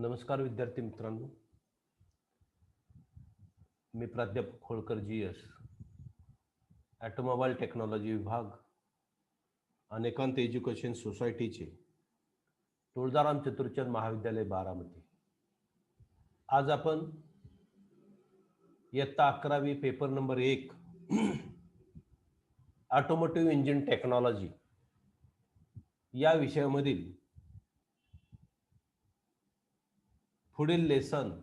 नमस्कार विद्यार्थी मित्रांनो. मी प्राध्यापक Holkar G S automobile technology विभाग अनेकांत एज्युकेशन सोसायटीचे तुळजाराम चतुर्चंद महाविद्यालय बारामती. आज आपण इयत्ता अकरावी पेपर नंबर एक ऑटोमोटिव्ह इंजिन टेक्नॉलॉजी या विषयामधील पुढील लेसन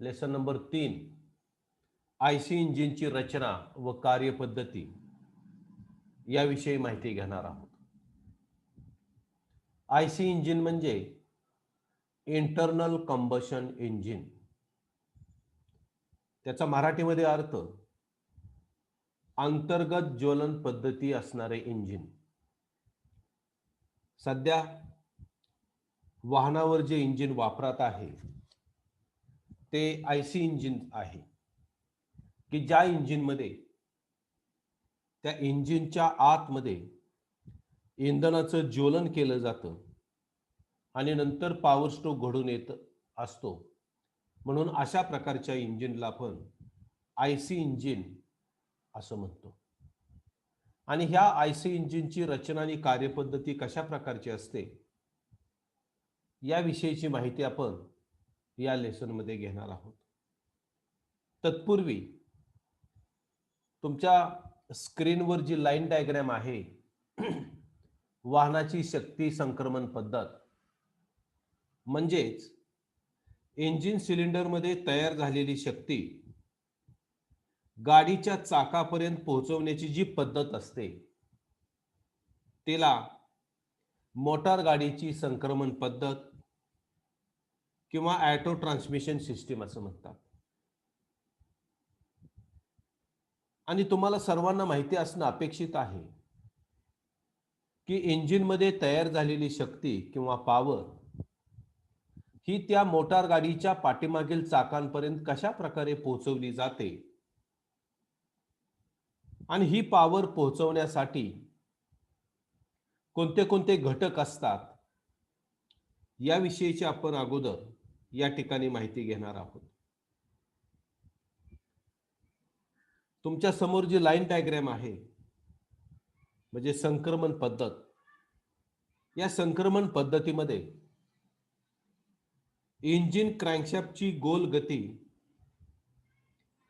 लेसन नंबर तीन आय सी इंजिनची रचना व कार्यपद्धती याविषयी माहिती घेणार आहोत. आय सी इंजिन म्हणजे इंटरनल कंबशन इंजिन. त्याचा मराठीमध्ये अर्थ अंतर्गत ज्वलन पद्धती असणारे इंजिन. सध्या वाहनावर जे इंजिन वापरात आहे ते आय सी इंजिन आहे. की ज्या इंजिनमध्ये त्या इंजिनच्या आतमध्ये इंधनाचं ज्वलन केलं जातं आणि नंतर पॉवर स्ट्रोक घडून येत असतो. म्हणून अशा प्रकारच्या इंजिनला आपण आय सी इंजिन असं म्हणतो. आणि ह्या आय सी इंजिनची रचना आणि कार्यपद्धती कशा प्रकारची असते? याविषयीची माहिती आपण या लेसनमध्ये घेणार आहोत. तत्पूर्वी तुमच्या स्क्रीनवर जी लाईन डायग्रॅम आहे वाहनाची शक्ती संक्रमण पद्धत म्हणजेच इंजिन सिलेंडरमध्ये तयार झालेली शक्ती गाडीच्या चाकापर्यंत पोहोचवण्याची जी पद्धत असते तिला मोटार गाडीची संक्रमण पद्धत किंवा ॲटो ट्रान्समिशन सिस्टीम असं म्हणतात. आणि तुम्हाला सर्वांना माहिती असणं अपेक्षित आहे की इंजिनमध्ये तयार झालेली शक्ती किंवा पॉवर ही त्या मोटार गाडीच्या पाठीमागील चाकांपर्यंत कशा प्रकारे पोहोचवली जाते? आणि ही पॉवर पोहोचवण्यासाठी कोणते कोणते घटक असतात याविषयीची आपण अगोदर या ठिकाणी माहिती घेणार आहोत. तुमच्यासमोर जी लाईन डायग्रॅम आहे म्हणजे संक्रमण पद्धत या संक्रमण पद्धतीमध्ये इंजिन क्रँकशॅपची गोल गती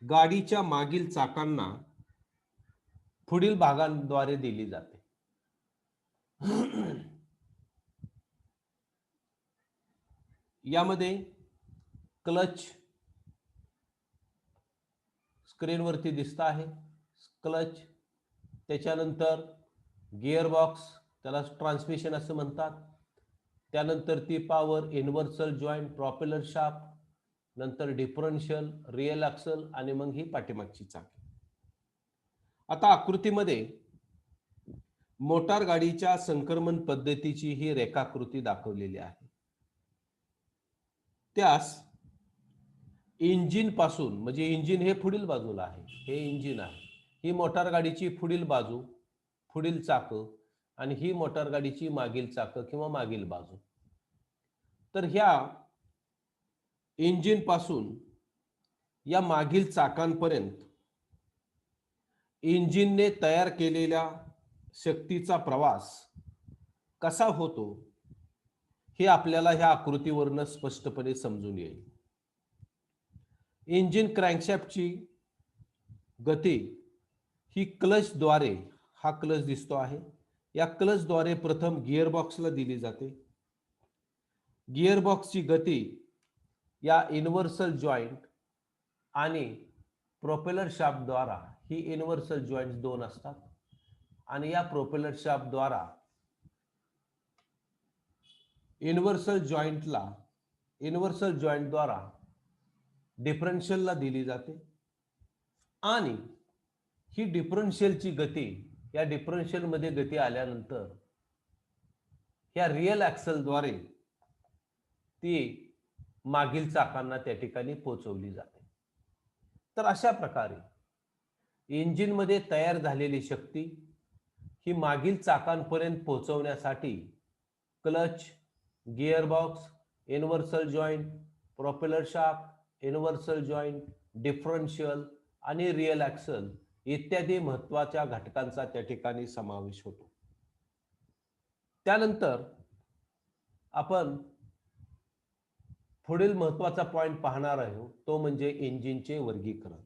गाडीच्या मागील चाकांना पुढील भागांद्वारे दिली जाते. यामध्ये क्लच स्क्रीनवरती दिसत आहे. क्लच त्याच्यानंतर गिअरबॉक्स त्याला ट्रान्समिशन असं म्हणतात. त्यानंतर ती power universal joint propeller shaft नंतर डिफरन्शियल रिअल ॲक्सल आणि मग ही पाठीमागची चाके. आता आकृतीमध्ये मोटार गाडीच्या संक्रमण पद्धतीची ही रेखाकृती दाखवलेली आहे. त्यास इंजिनपासून म्हणजे इंजिन हे पुढील बाजूला आहे हे इंजिन आहे. ही मोटार गाडीची पुढील बाजू पुढील चाक आणि ही मोटार गाडीची मागील चाक किंवा मागील बाजू. तर ह्या इंजिनपासून या मागील चाकांपर्यंत इंजिनने तयार केलेल्या शक्तीचा प्रवास कसा होतो हे आपल्याला ह्या आकृतीवरनं स्पष्टपणे समजून येईल. इंजिन क्रँकशॅपची गती ही क्लचद्वारे हा क्लच दिसतो आहे. या क्लचद्वारे प्रथम गिअरबॉक्सला दिली जाते. गिअरबॉक्सची गती या इन्व्हर्सल जॉईंट आणि प्रोपेलर शाफ्टद्वारा ही इन्व्हर्सल जॉईंट दोन असतात. आणि या प्रोपेलर शाफ्टद्वारा इन्व्हर्सल जॉईंटला इन्व्हर्सल जॉईंटद्वारा डिफरन्शियलला दिली जाते. आणि ही डिफरन्शियलची गती या डिफरन्शियलमध्ये गती आल्यानंतर ह्या रिअल ॲक्सलद्वारे ती मागील चाकांना त्या ठिकाणी पोचवली जाते. तर अशा प्रकारे इंजिनमध्ये तयार झालेली शक्ती ही मागील चाकांपर्यंत पोहोचवण्यासाठी clutch gearbox universal joint propeller शाक युनिव्हर्सल जॉईंट डिफरन्शियल आणि रिअल ऍक्सल इत्यादी महत्त्वाच्या घटकांचा त्या ठिकाणी समावेश होतो. त्यानंतर आपण पुढील महत्त्वाचा पॉइंट पाहणार आहोत तो म्हणजे इंजिनचे वर्गीकरण.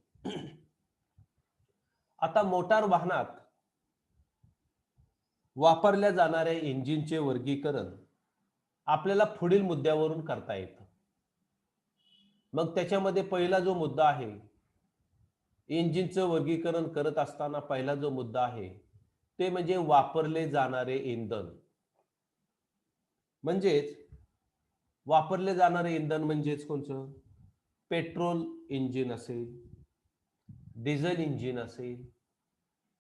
आता मोटार वाहनात वापरल्या जाणाऱ्या इंजिनचे वर्गीकरण आपल्याला पुढील मुद्द्यावरून करता येतं. मग त्याच्यामध्ये पहिला जो मुद्दा आहे इंजिनचं वर्गीकरण करत असताना पहिला जो मुद्दा आहे ते म्हणजे वापरले जाणारे इंधन. म्हणजेच वापरले जाणारे इंधन म्हणजेच कोणचं? पेट्रोल इंजिन असेल डिझेल इंजिन असेल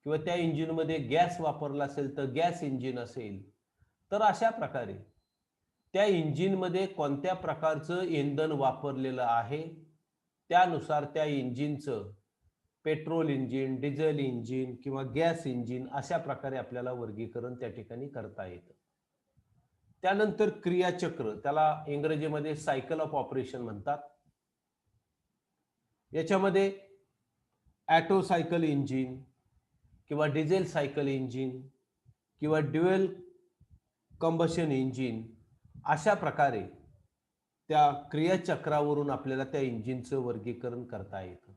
किंवा त्या इंजिनमध्ये गॅस वापरला असेल तर गॅस इंजिन असेल तर अशा प्रकारे त्या इंजिनमध्ये कोणत्या प्रकारचं इंधन वापरलेलं आहे त्यानुसार त्या इंजिनचं पेट्रोल इंजिन डिझेल इंजिन किंवा गॅस इंजिन अशा प्रकारे आपल्याला वर्गीकरण त्या ठिकाणी करता येतं. त्यानंतर क्रियाचक्र त्याला इंग्रजीमध्ये सायकल ऑफ ऑपरेशन म्हणतात. याच्यामध्ये ॲटो सायकल इंजिन किंवा डिझेल सायकल इंजिन किंवा ड्युएल कंबशन इंजिन अशा प्रकारे त्या क्रियाचक्रावरून आपल्याला त्या इंजिनचं वर्गीकरण करता येतं.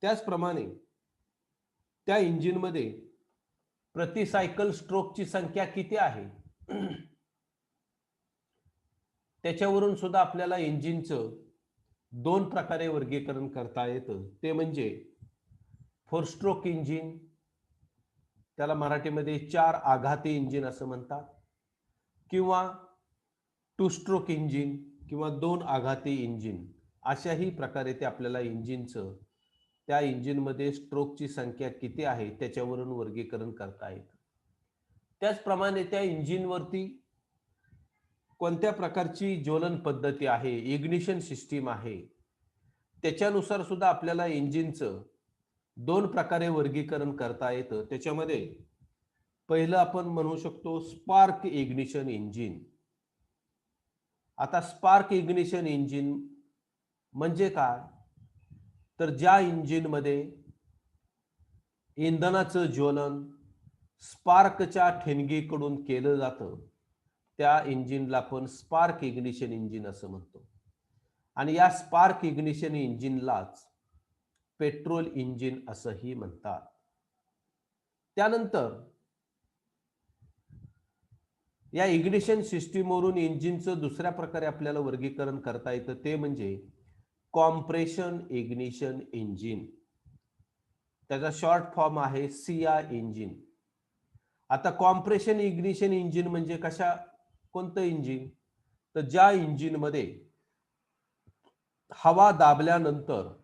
त्याचप्रमाणे त्या इंजिनमध्ये प्रति सायकल स्ट्रोकची संख्या किती आहे? त्याच्यावरून सुद्धा आपल्याला इंजिनचं दोन प्रकारे वर्गीकरण करता येतं. ते म्हणजे फोर स्ट्रोक इंजिन त्याला मराठीमध्ये चार आघाती इंजिन असं म्हणतात. किंवा टू स्ट्रोक इंजिन किंवा दोन आघाती इंजिन अशाही प्रकारे ते आपल्याला इंजिनचं त्या इंजिनमध्ये स्ट्रोकची संख्या किती आहे त्याच्यावरून वर्गीकरण करता येतं. त्याचप्रमाणे त्या इंजिनवरती कोणत्या प्रकारची ज्वलन पद्धती आहे इग्निशन सिस्टीम आहे त्याच्यानुसार सुद्धा आपल्याला इंजिनचं दोन प्रकारे वर्गीकरण करता येतं. त्याच्यामध्ये पहिलं आपण म्हणू शकतो स्पार्क इग्निशन इंजिन. आता स्पार्क इग्निशन इंजिन म्हणजे काय? तर ज्या इंजिनमध्ये इंधनाचं ज्वलन स्पार्कच्या ठिणगीकडून केलं जातं त्या इंजिनला आपण स्पार्क इग्निशन इंजिन असं म्हणतो. आणि या स्पार्क इग्निशन इंजिनलाच पेट्रोल इंजिन असंही म्हणतात. त्यानंतर या इग्निशन सिस्टीमवरून इंजिनचं दुसऱ्या प्रकारे आपल्याला वर्गीकरण करता येतं ते म्हणजे कॉम्प्रेशन इग्निशन इंजिन. त्याचा शॉर्ट फॉर्म आहे सिया इंजिन. आता कॉम्प्रेशन इग्निशन इंजिन म्हणजे कशा कोणतं इंजिन? तर ज्या इंजिनमध्ये हवा दाबल्यानंतर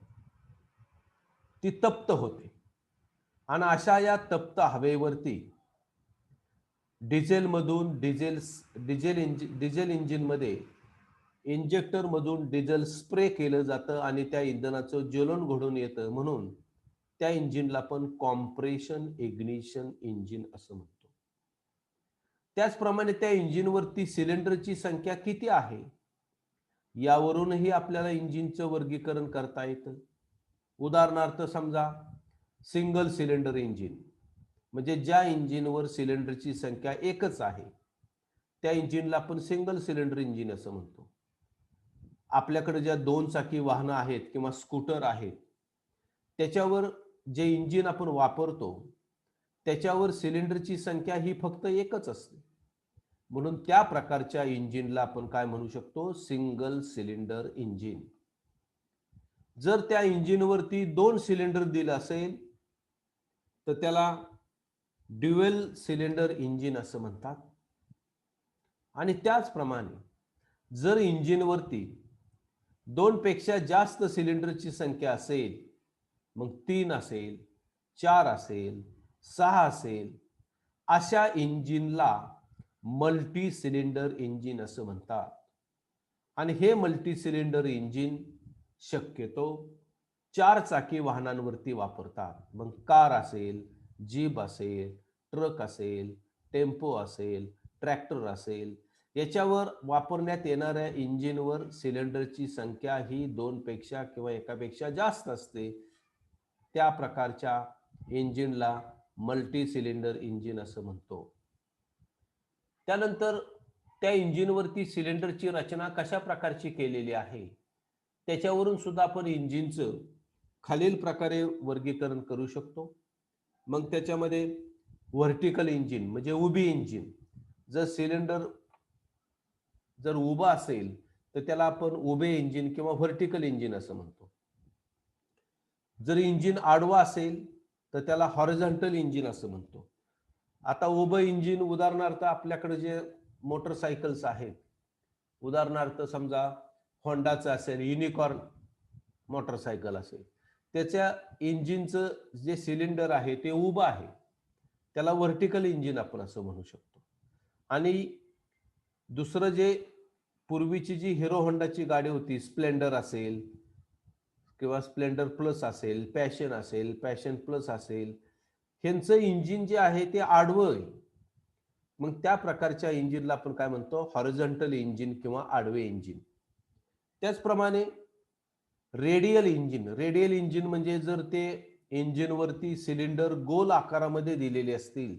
ती तप्त होते. आणि अशा या तप्त हवेवरती डिझेलमधून डिझेल डिझेल इंजि डिझेल इंजिनमध्ये इंजेक्टरमधून डिझेल स्प्रे केलं जातं आणि त्या इंधनाचं ज्वलन घडून येतं म्हणून त्या इंजिनला आपण कॉम्प्रेशन इग्निशन इंजिन असं म्हणतो. त्याचप्रमाणे त्या इंजिनवरती सिलेंडरची संख्या किती आहे? यावरूनही आपल्याला इंजिनचं वर्गीकरण करता येतं. उदाहरणार्थ समजा सिंगल सिलेंडर इंजिन म्हणजे ज्या इंजिनवर सिलेंडरची संख्या एकच आहे त्या इंजिनला आपण सिंगल सिलेंडर इंजिन असं म्हणतो. आपल्याकडे ज्या दोन चाकी वाहनं आहेत किंवा स्कूटर आहेत त्याच्यावर जे इंजिन आपण वापरतो त्याच्यावर सिलेंडरची संख्या ही फक्त एकच असते. म्हणून त्या प्रकारच्या इंजिनला आपण काय म्हणू शकतो? सिंगल सिलेंडर इंजिन जर त्या इंजिनवरती दोन सिलेंडर दिलं असेल तर त्याला ड्युएल सिलेंडर इंजिन असं म्हणतात. आणि त्याचप्रमाणे जर इंजिनवरती दोनपेक्षा जास्त सिलेंडरची संख्या असेल मग तीन असेल चार असेल सहा असेल अशा इंजिनला मल्टी सिलेंडर इंजिन असं म्हणतात. आणि हे मल्टी सिलेंडर इंजिन शक्यतो चार चाकी वाहनांवरती वापरतात. मग कार असेल जीप असेल ट्रक असेल टेम्पो असेल ट्रॅक्टर असेल याच्यावर वापरण्यात येणाऱ्या इंजिनवर सिलेंडरची संख्या ही दोनपेक्षा किंवा एकापेक्षा जास्त असते. त्या प्रकारच्या इंजिनला मल्टी सिलेंडर इंजिन असं म्हणतो. त्यानंतर त्या इंजिनवरती सिलेंडरची रचना कशा प्रकारची केलेली आहे? त्याच्यावरून सुद्धा आपण इंजिनचं खालील प्रकारे वर्गीकरण करू शकतो. मग त्याच्यामध्ये व्हर्टिकल इंजिन म्हणजे उभी इंजिन. जर सिलेंडर जर उभं असेल तर त्याला आपण उभे इंजिन किंवा व्हर्टिकल इंजिन असं म्हणतो. जर इंजिन आडवा असेल तर त्याला हॉरिझॉन्टल इंजिन असं म्हणतो. आता उभं इंजिन उदाहरणार्थ आपल्याकडे जे मोटरसायकल्स आहेत उदाहरणार्थ समजा होंडाचं असेल युनिकॉर्न मोटरसायकल असेल. त्याच्या इंजिनचं जे सिलेंडर आहे ते उभं आहे. त्याला व्हर्टिकल इंजिन आपण असं म्हणू शकतो. आणि दुसरं जे पूर्वीची जी हिरो होंडाची गाडी होती स्प्लेंडर असेल किंवा स्प्लेंडर प्लस असेल पॅशन असेल पॅशन प्लस असेल ह्यांचं इंजिन जे आहे ते आडवं आहे. मग त्या प्रकारच्या इंजिनला आपण काय म्हणतो? हॉरिझॉन्टल इंजिन किंवा आडवे इंजिन त्याचप्रमाणे रेडियल इंजिन रेडियल इंजिन म्हणजे जर ते इंजिनवरती सिलेंडर गोल आकारामध्ये दिलेले असतील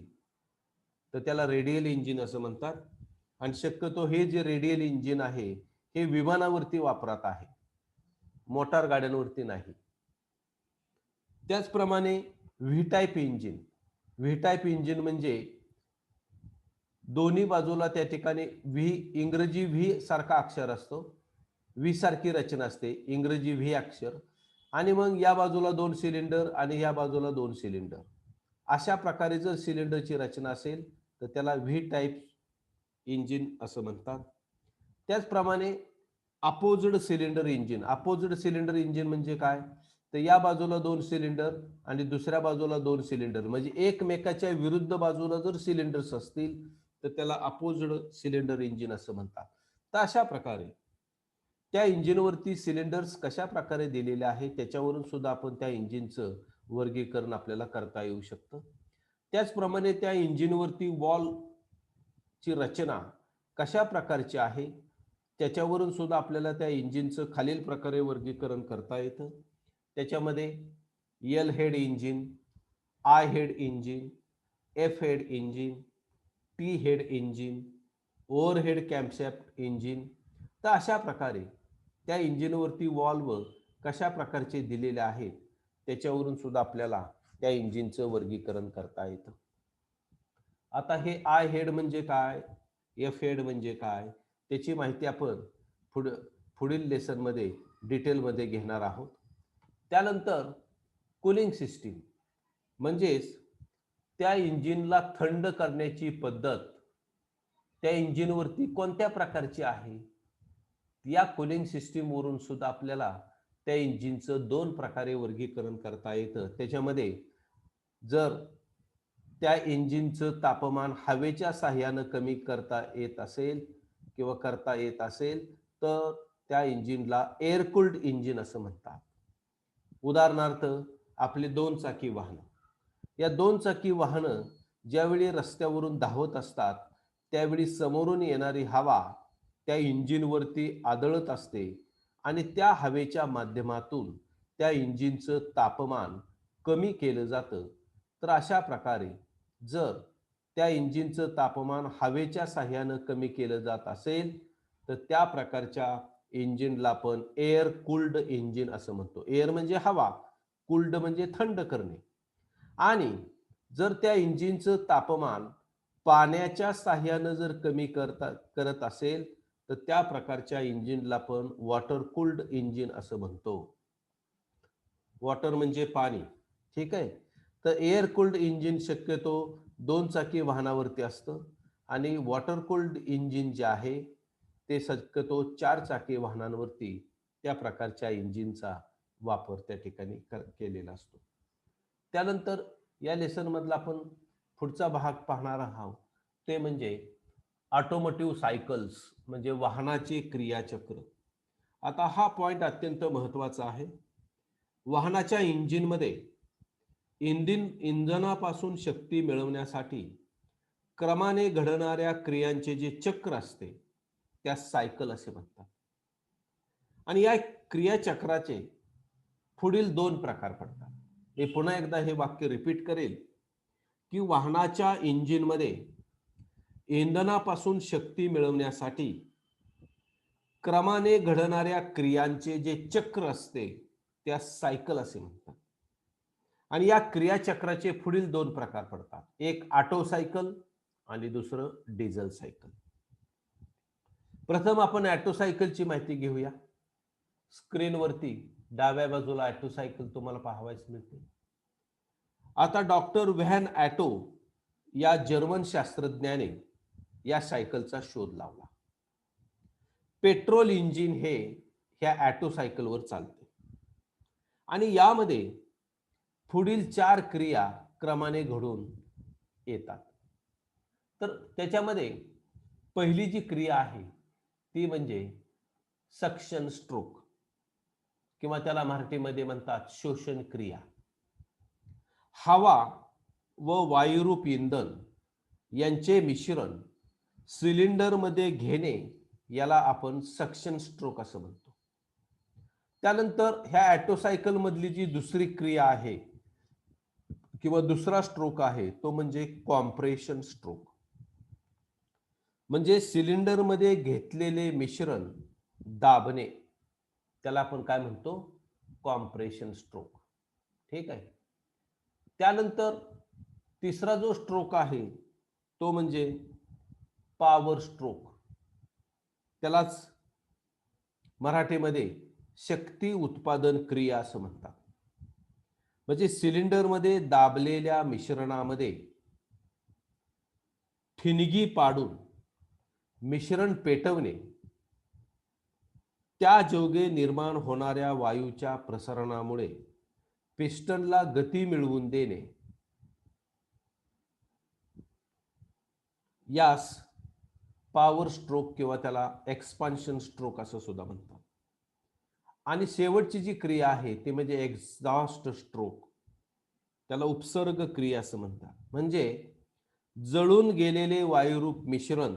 तर त्याला रेडियल इंजिन असं म्हणतात. आणि शक्यतो हे जे रेडियल इंजिन आहे हे विमानावरती वापरात आहे. मोटार गाड्यांवरती नाही. त्याचप्रमाणे V type engine V type engine म्हणजे दोन्ही बाजूला त्या ठिकाणी व्ही इंग्रजी व्ही सारखा अक्षर असतो. व्ही सारखी रचना असते. इंग्रजी व्ही अक्षर. आणि मग या बाजूला दोन सिलेंडर आणि या बाजूला दोन सिलेंडर. अशा प्रकारे जर सिलेंडरची रचना असेल तर त्याला व्ही टाईप इंजिन असं म्हणतात. त्याचप्रमाणे opposed cylinder engine. Opposed cylinder engine म्हणजे काय? तर या बाजूला दोन सिलेंडर आणि दुसऱ्या बाजूला दोन सिलेंडर. म्हणजे एकमेकाच्या विरुद्ध बाजूला जर सिलेंडर्स असतील तर त्याला अपोजिड सिलेंडर इंजिन असं म्हणतात. तर अशा प्रकारे त्या इंजिनवरती सिलेंडर्स कशा प्रकारे दिलेले आहे त्याच्यावरून सुद्धा आपण त्या इंजिनचं वर्गीकरण आपल्याला करता येऊ शकतं. त्याचप्रमाणे त्या इंजिनवरती वॉलची रचना कशा प्रकारची आहे त्याच्यावरून सुद्धा आपल्याला त्या इंजिनचं खालील प्रकारे वर्गीकरण करता येतं. त्याच्यामध्ये L head engine I head engine F head engine T head engine overhead camshaft engine तर अशा प्रकारे त्या इंजिनवरती वॉल्व कशा प्रकारचे दिलेले आहेत त्याच्यावरून सुद्धा आपल्याला त्या इंजिनचं वर्गीकरण करता येतं. आता हे आय हेड म्हणजे काय एफ हेड म्हणजे काय त्याची माहिती आपण पुढ पुढील लेसनमध्ये डिटेलमध्ये घेणार आहोत. त्यानंतर कुलिंग सिस्टीम म्हणजेच त्या इंजिनला थंड करण्याची पद्धत त्या इंजिनवरती कोणत्या प्रकारची आहे या कुलिंग सिस्टीमवरून सुद्धा आपल्याला त्या इंजिनचं दोन प्रकारे वर्गीकरण करता येतं. त्याच्यामध्ये जर त्या इंजिनचं तापमान हवेच्या साह्यानं कमी करता येत असेल किंवा करता येत असेल तर त्या इंजिनला एअरकुल्ड इंजिन असं म्हणतात. उदाहरणार्थ आपले दोन चाकी वाहनं. या दोन चाकी वाहनं ज्यावेळी रस्त्यावरून धावत असतात त्यावेळी समोरून येणारी हवा त्या इंजिनवरती आदळत असते आणि त्या हवेच्या माध्यमातून त्या इंजिनचं तापमान कमी केलं जातं. तर अशा प्रकारे जर त्या इंजिनचं तापमान हवेच्या साह्यानं कमी केलं जात असेल तर त्या प्रकारच्या इंजिनला आपण एअर कूल्ड इंजिन असं म्हणतो. एअर म्हणजे हवा कुल्ड म्हणजे थंड करणे. आणि जर त्या इंजिनचं तापमान पाण्याच्या साह्यानं जर कमी करता करत असेल तर त्या प्रकारच्या इंजिनला आपण वॉटर कूल्ड इंजिन असं म्हणतो. वॉटर म्हणजे पाणी ठीक आहे? तर एअर कुल्ड इंजिन शक्यतो दोन चाकी वाहनावरती असतं आणि वॉटर कूल्ड इंजिन जे आहे ते शक्यतो चार चाकी वाहनांवरती त्या प्रकारच्या इंजिनचा वापर त्या ठिकाणी केलेला असतो. त्यानंतर या लेसनमधला आपण पुढचा भाग पाहणार आहोत. ते म्हणजे ऑटोमोटिव्ह सायकल्स म्हणजे वाहनाचे क्रियाचक्र. आता हा पॉइंट अत्यंत महत्त्वाचा आहे. वाहनाच्या इंजिनमध्ये इंजिन इंधनापासून शक्ती मिळवण्यासाठी क्रमाने घडणाऱ्या क्रियांचे जे चक्र असते त्या सायकल असे म्हणतात. आणि या क्रियाचक्राचे पुढील दोन प्रकार पडतात. मी पुन्हा एकदा हे वाक्य रिपीट करेल की वाहनाच्या इंजिनमध्ये इंधनापासून शक्ती मिळवण्यासाठी क्रमाने घडणाऱ्या क्रियांचे जे चक्र असते त्या सायकल असे म्हणतात. आणि या क्रियाचक्राचे पुढील दोन प्रकार पडतात. एक ऑटो सायकल आणि दुसरं डिझेल सायकल प्रथम आपण ऑटो सायकलची माहिती घेऊया. स्क्रीनवरती डाव्या बाजूला ऑटो सायकल तुम्हाला पाहावयास मिळते. आता डॉक्टर व्हॅन ॲटो या जर्मन शास्त्रज्ञाने या सायकलचा शोध लावला. पेट्रोल इंजिन हे ह्या ॲटो सायकलवर चालते. आणि यामध्ये पुढील चार क्रिया क्रमाने घडून येतात. तर त्याच्यामध्ये पहिली जी क्रिया आहे ती म्हणजे सक्शन स्ट्रोक किंवा त्याला मराठीमध्ये म्हणतात शोषण क्रिया. हवा व वायुरूप इंधन यांचे मिश्रण सिलेंडरमध्ये घेणे याला आपण सक्शन स्ट्रोक असं म्हणतो. त्यानंतर ह्या ॲटोसायकल मधली जी दुसरी क्रिया आहे किंवा दुसरा स्ट्रोक आहे तो म्हणजे कॉम्प्रेशन स्ट्रोक. म्हणजे सिलेंडरमध्ये घेतलेले मिश्रण दाबणे त्याला आपण काय म्हणतो? Compression stroke. ठीक आहे? त्यानंतर तिसरा जो स्ट्रोक आहे तो म्हणजे पॉवर स्ट्रोक त्यालाच मराठीमध्ये शक्ती उत्पादन क्रिया असं म्हणतात. म्हणजे सिलेंडरमध्ये दाबलेल्या मिश्रणामध्ये ठिणगी पाडून मिश्रण पेटवणे त्या जोगे निर्माण होणाऱ्या वायूच्या प्रसरणामुळे पिस्टनला गती मिळवून देणे. यास पॉवर स्ट्रोक किंवा त्याला एक्सपान्शन स्ट्रोक असं सुद्धा म्हणतात. आणि शेवटची जी क्रिया आहे ती म्हणजे एक्झॉस्ट स्ट्रोक त्याला उपसर्ग क्रिया असं म्हणतात. म्हणजे जळून गेलेले वायुरूप मिश्रण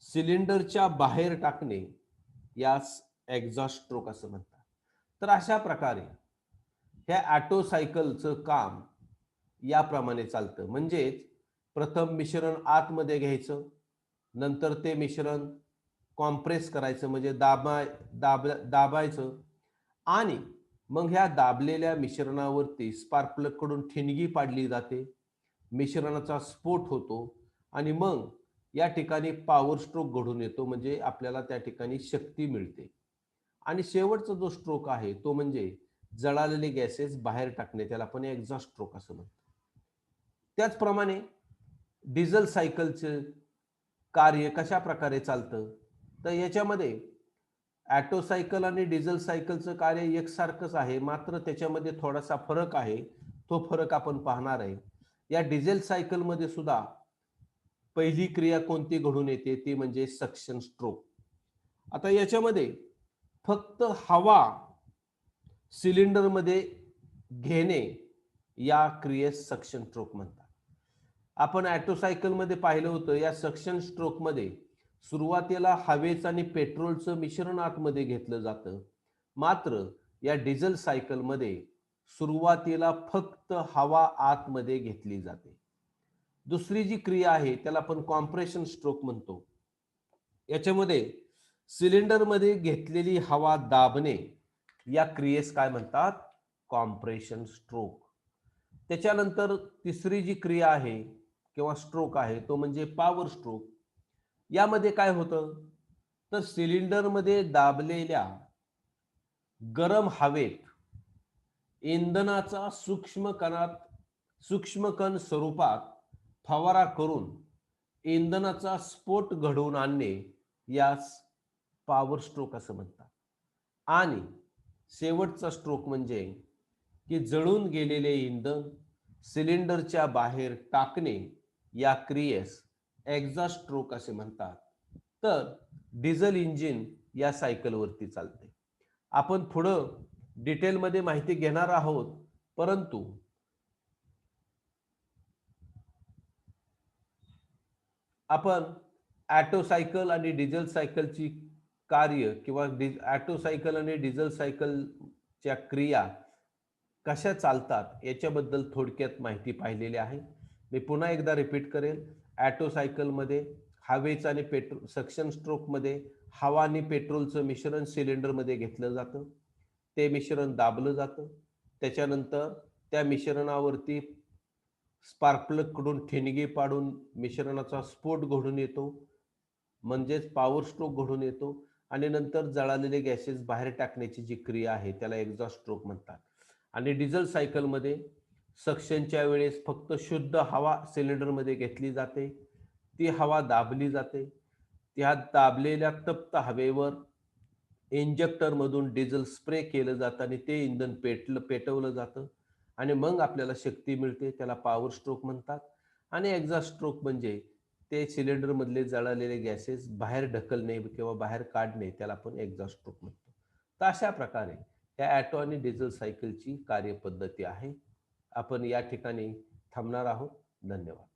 सिलेंडरच्या बाहेर टाकणे यास एक्झॉस्ट स्ट्रोक असं म्हणतात. तर अशा प्रकारे ह्या ॲटो सायकलचं काम याप्रमाणे चालतं. म्हणजेच प्रथम मिश्रण आतमध्ये घ्यायचं नंतर ते मिश्रण कॉम्प्रेस करायचं म्हणजे दाबा दाब दाबायचं. आणि मग ह्या दाबलेल्या मिश्रणावरती स्पार्क ठिणगी पाडली जाते. मिश्रणाचा स्फोट होतो आणि मग या ठिकाणी पॉवर स्ट्रोक घडून येतो म्हणजे आपल्याला त्या ठिकाणी शक्ती मिळते. आणि शेवटचा जो स्ट्रोक आहे तो म्हणजे जळालेले गॅसेस बाहेर टाकणे त्याला आपण एक्झॉस्ट स्ट्रोक असं म्हणतो. त्याचप्रमाणे डिझेल सायकलचे कार्य कशा प्रकारे चालतं? तर याच्यामध्ये ॲटो सायकल आणि डिझेल सायकलचं कार्य एकसारखंच आहे. मात्र त्याच्यामध्ये थोडासा फरक आहे. तो फरक आपण पाहणार आहे. या डिझेल सायकलमध्ये सुद्धा पहिली क्रिया कोणती घडून येते? ती म्हणजे सक्शन स्ट्रोक. आता याच्यामध्ये फक्त हवा सिलेंडरमध्ये घेणे या क्रियेस सक्शन स्ट्रोक म्हणतात. आपण ॲटोसायकलमध्ये पाहिलं होतं या सक्शन स्ट्रोकमध्ये सुरुवातीला हवेचं आणि पेट्रोलचं मिश्रण आतमध्ये घेतलं जातं. मात्र या डिझेल सायकलमध्ये सुरुवातीला फक्त हवा आतमध्ये घेतली जाते. दुसरी जी क्रिया आहे त्याला आपण कॉम्प्रेशन स्ट्रोक म्हणतो. याच्यामध्ये सिलेंडरमध्ये घेतलेली हवा दाबणे या क्रियेस काय म्हणतात? Compression stroke. त्याच्यानंतर तिसरी जी क्रिया आहे किंवा स्ट्रोक आहे तो म्हणजे पॉवर स्ट्रोक यामध्ये काय होतं? तर सिलेंडरमध्ये दाबलेल्या गरम हवेत इंधनाचा सूक्ष्म कणात सूक्ष्म कण स्वरूपात फवारा करून इंधनाचा स्फोट घडवून आणणे यास पॉवर स्ट्रोक असं म्हणतात. आणि शेवटचा स्ट्रोक म्हणजे की जळून गेलेले इंधन सिलेंडरच्या बाहेर टाकणे या क्रियेस एक्झॉस्ट स्ट्रोक असे म्हणतात. तर डिझेल इंजिन या सायकलवरती चालते. आपण पुढं डिटेलमध्ये माहिती घेणार आहोत परंतु आपण ॲटो सायकल आणि डिझेल सायकलची कार्य किंवा डि ॲटो सायकल आणि डिझेल सायकलच्या क्रिया कशा चालतात याच्याबद्दल थोडक्यात माहिती पाहिलेली आहे. मी पुन्हा एकदा रिपीट करेल. ॲटो सायकलमध्ये हवेचं आणि पेट्रोल सक्शन स्ट्रोकमध्ये हवा आणि पेट्रोलचं मिश्रण सिलेंडरमध्ये घेतलं जातं. ते मिश्रण दाबलं जातं. त्याच्यानंतर त्या मिश्रणावरती स्पार्कप्लगकडून ठिणगी पाडून मिश्रणाचा स्फोट घडून येतो. म्हणजेच पॉवर स्ट्रोक घडून येतो. आणि नंतर जळालेले गॅसेस बाहेर टाकण्याची जी क्रिया आहे त्याला एक्झॉस्ट स्ट्रोक म्हणतात. आणि डिझेल सायकलमध्ये सक्शनच्या वेळेस फक्त शुद्ध हवा सिलेंडरमध्ये घेतली जाते. ती हवा दाबली जाते. त्या दाबलेल्या तप्त हवेवर इंजेक्टरमधून डिझेल स्प्रे केलं जातं आणि ते इंधन पेटलं पेटवलं जातं. आणि मग आपल्याला शक्ती मिळते त्याला पॉवर स्ट्रोक म्हणतात. आणि एक्झॉस्ट स्ट्रोक म्हणजे ते सिलेंडरमधले जळालेले गॅसेस बाहेर ढकलणे किंवा बाहेर काढणे त्याला आपण एक्झॉस्ट स्ट्रोक म्हणतो. तर अशा प्रकारे या ॲटो आणि डिझेल सायकलची कार्यपद्धती आहे. आपण या ठिकाणी थांबणार आहोत. धन्यवाद.